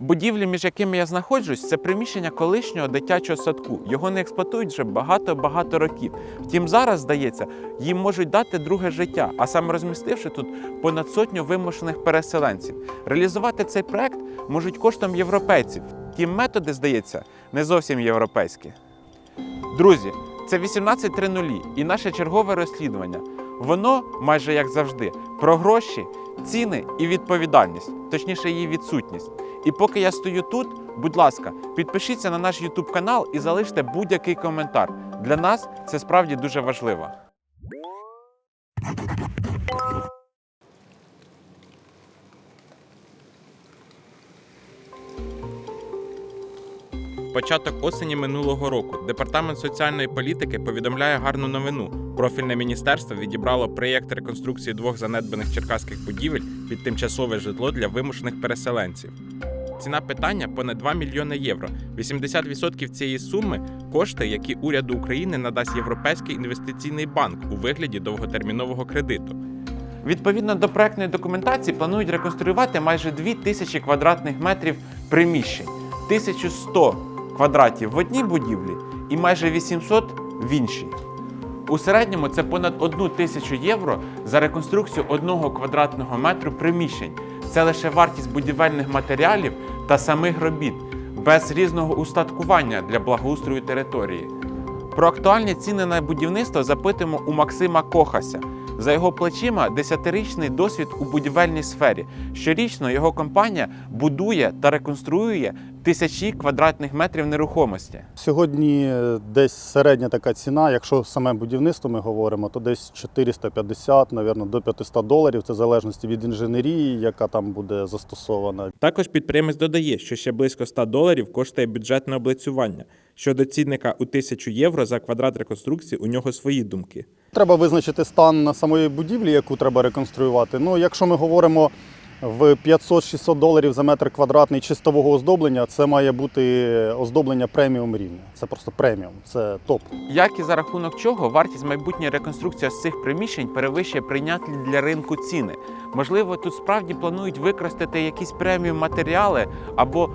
Будівлі, між якими я знаходжусь, це приміщення колишнього дитячого садку. Його не експлуатують вже багато-багато років. Втім, зараз, здається, їм можуть дати друге життя, а саме розмістивши тут понад сотню вимушених переселенців. Реалізувати цей проект можуть коштом європейців. Втім, методи, здається, не зовсім європейські. Друзі, це 18.00 і наше чергове розслідування. Воно, майже як завжди, про гроші, ціни і відповідальність, точніше, її відсутність. І поки я стою тут, будь ласка, підпишіться на наш YouTube канал і залиште будь-який коментар. Для нас це справді дуже важливо. Початок осені минулого року департамент соціальної політики повідомляє гарну новину. Профільне міністерство відібрало проєкт реконструкції двох занедбаних черкаських будівель під тимчасове житло для вимушених переселенців. Ціна питання понад 2 мільйони євро. 80% цієї суми кошти, які уряду України надасть Європейський інвестиційний банк у вигляді довготермінового кредиту. Відповідно до проектної документації планують реконструювати майже 2 тисячі квадратних метрів приміщень, 1100 квадратів в одній будівлі і майже 800 в іншій. У середньому це понад 1 тисячу євро за реконструкцію одного квадратного метру приміщень. Це лише вартість будівельних матеріалів та самих робіт, без різного устаткування для благоустрою території. Про актуальні ціни на будівництво запитуємо у Максима Кохася. За його плечима десятирічний досвід у будівельній сфері. Щорічно його компанія будує та реконструює тисячі квадратних метрів нерухомості. Сьогодні е, десь середня така ціна, якщо саме будівництво ми говоримо, то десь 450, мабуть, до 500 доларів. Це в залежності від інженерії, яка там буде застосована. Також підприємець додає, що ще близько 100 доларів коштує бюджетне облицювання. Щодо цінника у 1000 євро за квадрат реконструкції, у нього свої думки. Треба визначити стан самої будівлі, яку треба реконструювати. Ну, якщо ми говоримо в 500-600 доларів за метр квадратний чистового оздоблення, це має бути оздоблення преміум рівня. Це просто преміум, це топ. Як і за рахунок чого вартість майбутньої реконструкції з цих приміщень перевищує прийняті для ринку ціни? Можливо, тут справді планують використати якісь преміум матеріали або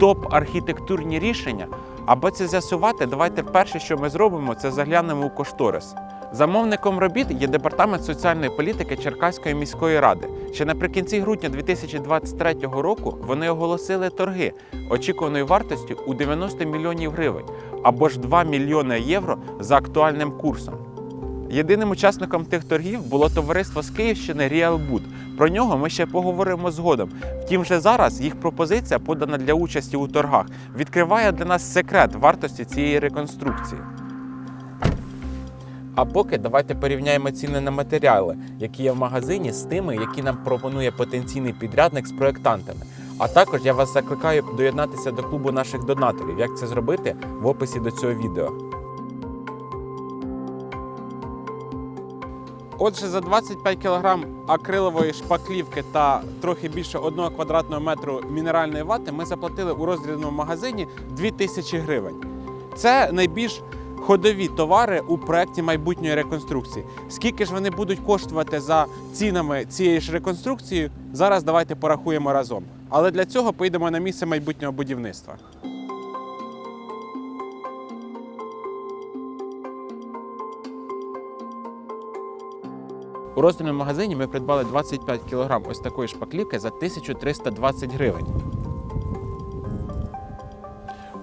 топ-архітектурні рішення. Аби це з'ясувати, давайте перше, що ми зробимо, це заглянемо у кошторис. Замовником робіт є департамент соціальної політики Черкаської міської ради. Ще наприкінці грудня 2023 року вони оголосили торги очікуваною вартістю у 90 мільйонів гривень або ж 2 мільйони євро за актуальним курсом. Єдиним учасником тих торгів було товариство з Київщини Ріалбуд. Про нього ми ще поговоримо згодом. Втім, вже зараз їх пропозиція, подана для участі у торгах, відкриває для нас секрет вартості цієї реконструкції. А поки давайте порівняємо ціни на матеріали, які є в магазині, з тими, які нам пропонує потенційний підрядник з проєктантами. А також я вас закликаю доєднатися до клубу наших донаторів. Як це зробити в описі до цього відео. Отже, за 25 кг акрилової шпаклівки та трохи більше 1 квадратного метру мінеральної вати ми заплатили у роздрібному магазині 2000 гривень. Це найбільш ходові товари у проєкті майбутньої реконструкції. Скільки ж вони будуть коштувати за цінами цієї ж реконструкції, зараз давайте порахуємо разом. Але для цього поїдемо на місце майбутнього будівництва. У роздільному магазині ми придбали 25 кг ось такої шпаклівки за 1320 гривень.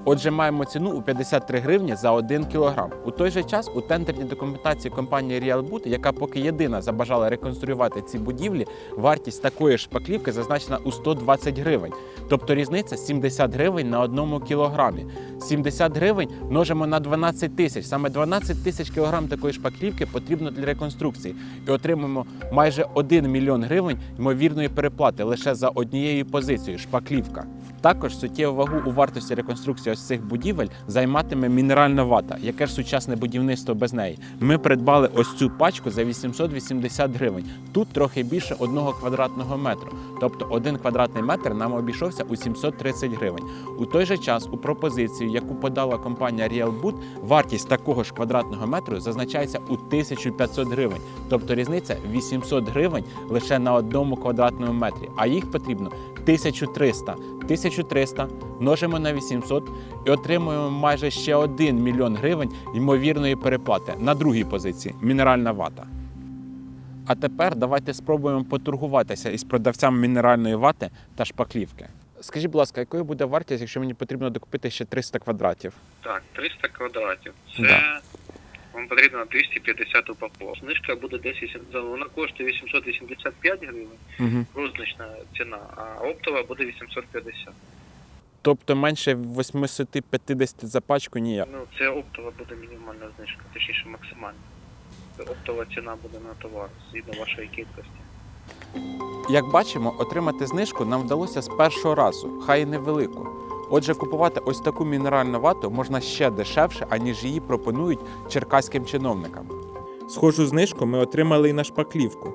Отже, маємо ціну у 53 гривні за 1 кг. У той же час у тендерній документації компанії Realboot, яка поки єдина забажала реконструювати ці будівлі, вартість такої шпаклівки зазначена у 120 гривень. Тобто різниця 70 гривень на одному кілограмі. 70 гривень множимо на 12 тисяч. Саме 12 тисяч кілограм такої шпаклівки потрібно для реконструкції. І отримаємо майже 1 мільйон гривень ймовірної переплати лише за однією позицією шпаклівка. Також суттєву вагу у вартості реконструкції ось цих будівель займатиме мінеральна вата. Яке ж сучасне будівництво без неї? Ми придбали ось цю пачку за 880 гривень. Тут трохи більше одного квадратного метру. Тобто один квадратний метр нам обійшовся у 730 гривень. У той же час у пропозицію, яку подала компанія Realboot, вартість такого ж квадратного метру зазначається у 1500 гривень. Тобто різниця 800 гривень лише на одному квадратному метрі, а їх потрібно 1300. 1300 множимо на 800 і отримуємо майже ще 1 мільйон гривень ймовірної переплати на другій позиції мінеральна вата. А тепер давайте спробуємо поторгуватися із продавцем мінеральної вати та шпаклівки. Скажіть, будь ласка, якою буде вартість, якщо мені потрібно докупити ще 300 квадратів? Так, 300 квадратів. Це Да. Вам потрібно 250 упаковок. Знижка буде десь вона коштує 885 гривень, Угу. рознична ціна, а оптова буде 850. Тобто менше 850 за пачку ніяк. Ну, це оптова буде мінімальна знижка, точніше максимальна. Це оптова ціна буде на товар згідно вашої кількості. Як бачимо, отримати знижку нам вдалося з першого разу, хай і невелику. Отже, купувати ось таку мінеральну вату можна ще дешевше, аніж її пропонують черкаським чиновникам. Схожу знижку ми отримали і на шпаклівку.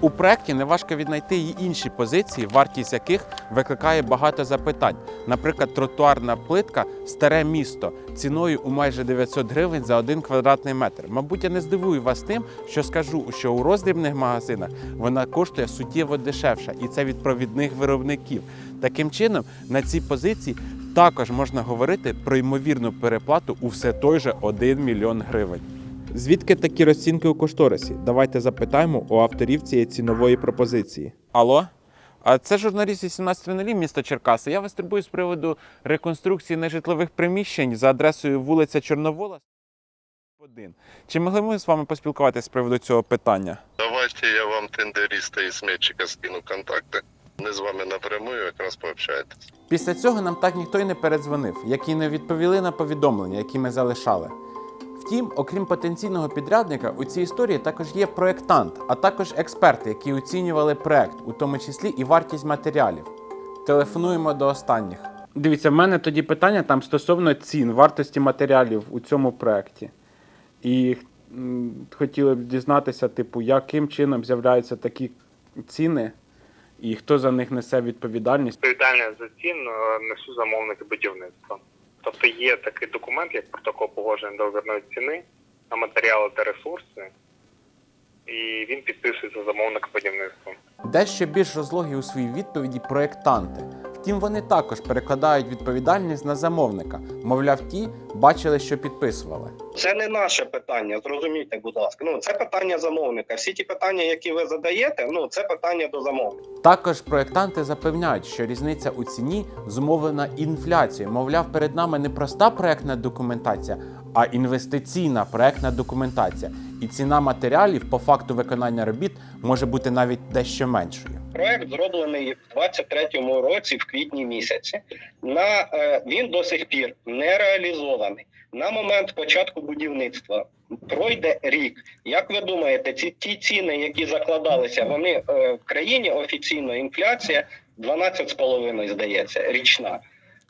У проєкті неважко віднайти і інші позиції, вартість яких викликає багато запитань. Наприклад, тротуарна плитка старе місто ціною у майже 900 гривень за один квадратний метр. Мабуть, я не здивую вас тим, що скажу, що у роздрібних магазинах вона коштує суттєво дешевше, і це від провідних виробників. Таким чином, на цій позиції також можна говорити про ймовірну переплату у все той же 1 мільйон гривень. Звідки такі розцінки у кошторисі? Давайте запитаємо у авторів цієї цінової пропозиції. Алло? А це журналіст 18.00 місто Черкаси. Я вас турбую з приводу реконструкції нежитлових приміщень за адресою вулиця Чорновола. 1. Чи могли ми з вами поспілкуватися з приводу цього питання? Давайте я вам тендериста із Метчика скину контакти. Ми з вами напрямую якраз пообщаєтесь. Після цього нам так ніхто й не передзвонив, як і не відповіли на повідомлення, які ми залишали. Втім, окрім потенційного підрядника, у цій історії також є проєктант, а також експерти, які оцінювали проект, у тому числі і вартість матеріалів. Телефонуємо до останніх. Дивіться, в мене тоді питання там стосовно цін, вартості матеріалів у цьому проєкті. І хотіли б дізнатися, типу, яким чином з'являються такі ціни, і хто за них несе відповідальність. Відповідальність за цін е, несу замовники будівництва. Тобто є такий документ, як протокол погодження договірної ціни на матеріали та ресурси, і він підписується замовник будівництва. Дещо більш розлогі у своїй відповіді проєктанти. Втім, вони також перекладають відповідальність на замовника. Мовляв, ті бачили, що підписували. Це не наше питання, зрозумійте, будь ласка. Ну це питання замовника. Всі ті питання, які ви задаєте, ну це питання до замовника. Також проєктанти запевняють, що різниця у ціні зумовлена інфляцією. Мовляв, перед нами не проста проектна документація, а інвестиційна проектна документація. І ціна матеріалів по факту виконання робіт може бути навіть дещо меншою. Проект зроблений в 23-му році, в квітні місяці. На е, він до сих пір не реалізований. На момент початку будівництва пройде рік. Як ви думаєте, ці ті ціни, які закладалися, вони е, в країні офіційно інфляція 12,5, здається, річна.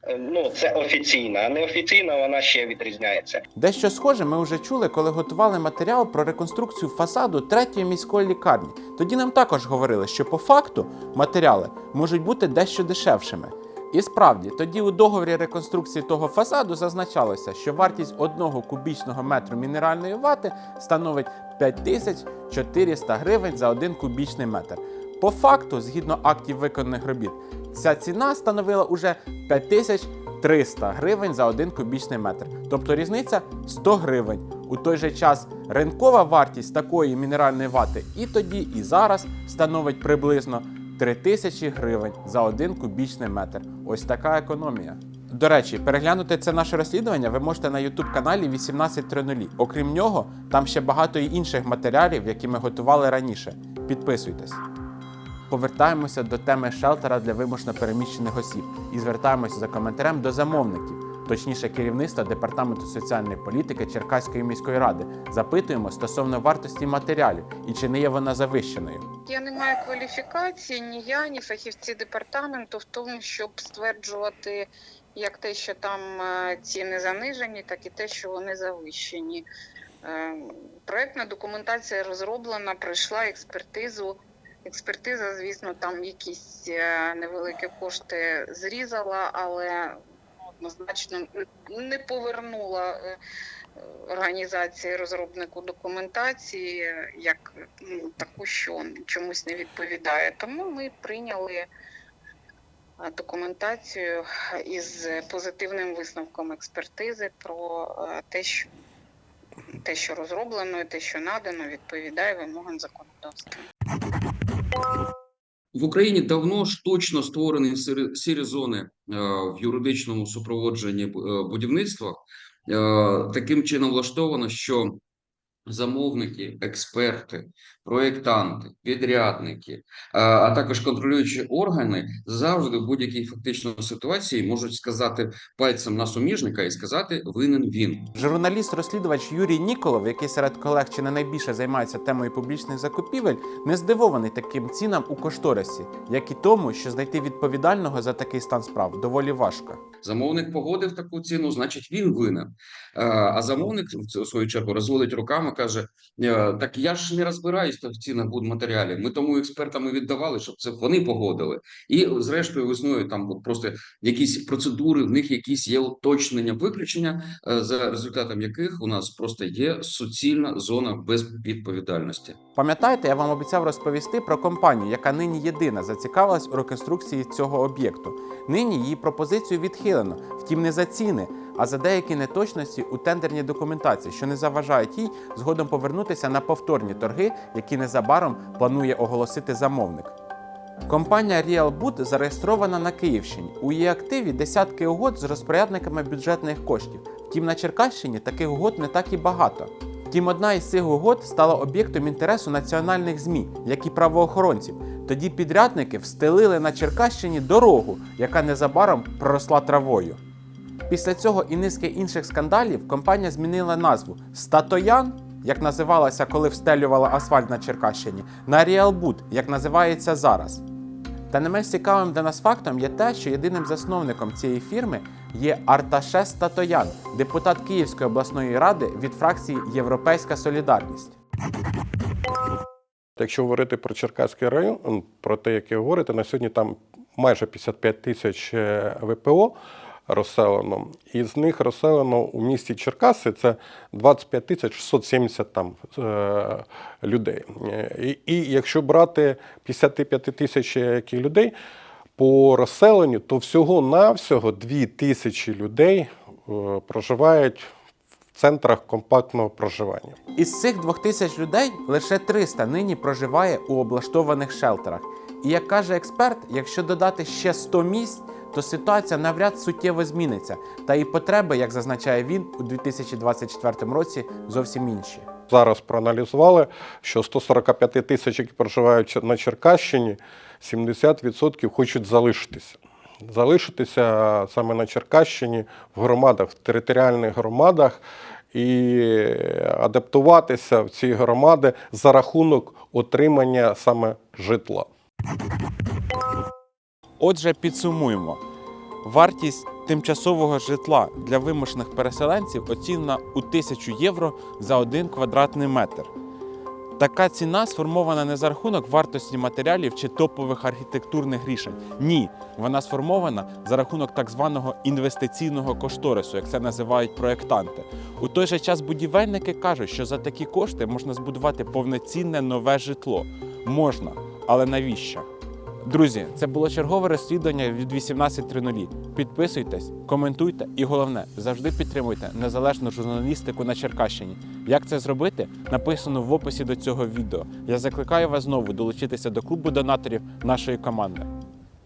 Е, Ну, це офіційна, а неофіційна вона ще відрізняється. Дещо схоже ми вже чули, коли готували матеріал про реконструкцію фасаду третьої міської лікарні. Тоді нам також говорили, що по факту матеріали можуть бути дещо дешевшими. І справді, тоді у договорі реконструкції того фасаду зазначалося, що вартість одного кубічного метру мінеральної вати становить 5400 гривень за один кубічний метр. По факту, згідно актів виконаних робіт, ця ціна становила уже 5300 гривень за один кубічний метр. Тобто різниця 100 гривень. У той же час ринкова вартість такої мінеральної вати і тоді, і зараз становить приблизно 3000 гривень за один кубічний метр. Ось така економія. До речі, переглянути це наше розслідування ви можете на youtube каналі 1830. Окрім нього, там ще багато інших матеріалів, які ми готували раніше. Підписуйтесь. Повертаємося до теми шелтера для вимушено переміщених осіб і звертаємося за коментарем до замовників, точніше керівництва департаменту соціальної політики Черкаської міської ради. Запитуємо стосовно вартості матеріалів і чи не є вона завищеною. Я не маю кваліфікації, ні я, ні фахівці департаменту в тому, щоб стверджувати як те, що там е, ціни занижені, так і те, що вони завищені. Е, Проектна документація розроблена, пройшла експертизу. Експертиза, звісно, там якісь е, невеликі кошти зрізала, але однозначно не повернула е, організації розробнику документації як ну, таку, що чомусь не відповідає. Тому ми прийняли е, документацію із позитивним висновком експертизи про те, що те, що розроблено, те, що надано, відповідає вимогам законодавства. В Україні давно ж точно створені сірі, зони е, в юридичному супроводженні е, будівництва. Е, таким чином влаштовано, що замовники, експерти, проєктанти, підрядники, а також контролюючі органи завжди в будь-якій фактично ситуації можуть сказати пальцем на суміжника і сказати винен він. Журналіст-розслідувач Юрій Ніколов, який серед колег чи не найбільше займається темою публічних закупівель, не здивований таким цінам у кошторисі, як і тому, що знайти відповідального за такий стан справ доволі важко. Замовник погодив таку ціну, значить він винен. А замовник в свою чергу розводить руками, каже: «Е, так я ж не розбираюсь в цінах будматеріалів. Ми тому експертам і віддавали, щоб це вони погодили. І зрештою весною там просто якісь процедури, в них якісь є уточнення, виключення, е, за результатом яких у нас просто є суцільна зона безвідповідальності. Пам'ятаєте, я вам обіцяв розповісти про компанію, яка нині єдина зацікавилась у реконструкції цього об'єкту. Нині її пропозицію відхилено, втім не за ціни, а за деякі неточності у тендерній документації, що не заважають їй згодом повернутися на повторні торги, які незабаром планує оголосити замовник. Компанія Realboot зареєстрована на Київщині. У її активі десятки угод з розпорядниками бюджетних коштів. Втім, на Черкащині таких угод не так і багато. Втім, одна із цих угод стала об'єктом інтересу національних ЗМІ, як і правоохоронців. Тоді підрядники встелили на Черкащині дорогу, яка незабаром проросла травою. Після цього і низки інших скандалів компанія змінила назву Статоян, як називалася, коли встелювала асфальт на Черкащині, на Ріалбут, як називається зараз. Та не менш цікавим для нас фактом є те, що єдиним засновником цієї фірми є Арташе Статоян, депутат Київської обласної ради від фракції Європейська Солідарність. Якщо говорити про Черкаський район, про те, яке говорите, на сьогодні там майже 55 тисяч е, ВПО розселено, і з них розселено у місті Черкаси це 25 тисяч 670 там е, людей. Е, І, і якщо брати 55 тисяч яких людей по розселенню, то всього-навсього 2 тисячі людей е, проживають в центрах компактного проживання. Із цих двох тисяч людей лише 300 нині проживає у облаштованих шелтерах. І як каже експерт, якщо додати ще 100 місць, то ситуація навряд суттєво зміниться. Та і потреби, як зазначає він, у 2024 році зовсім інші. Зараз проаналізували, що 145 тисяч, які проживають на Черкащині, 70% хочуть залишитися. Залишитися саме на Черкащині в громадах, в територіальних громадах і адаптуватися в ці громади за рахунок отримання саме житла. Отже, підсумуємо. Вартість тимчасового житла для вимушених переселенців оцінена у 1000 євро за один квадратний метр. Така ціна сформована не за рахунок вартості матеріалів чи топових архітектурних рішень. Ні, вона сформована за рахунок так званого інвестиційного кошторису, як це називають проєктанти. У той же час будівельники кажуть, що за такі кошти можна збудувати повноцінне нове житло. Можна, але навіщо? Друзі, це було чергове розслідування від 18.00. Підписуйтесь, коментуйте і головне, завжди підтримуйте незалежну журналістику на Черкащині. Як це зробити, написано в описі до цього відео. Я закликаю вас знову долучитися до клубу донаторів нашої команди.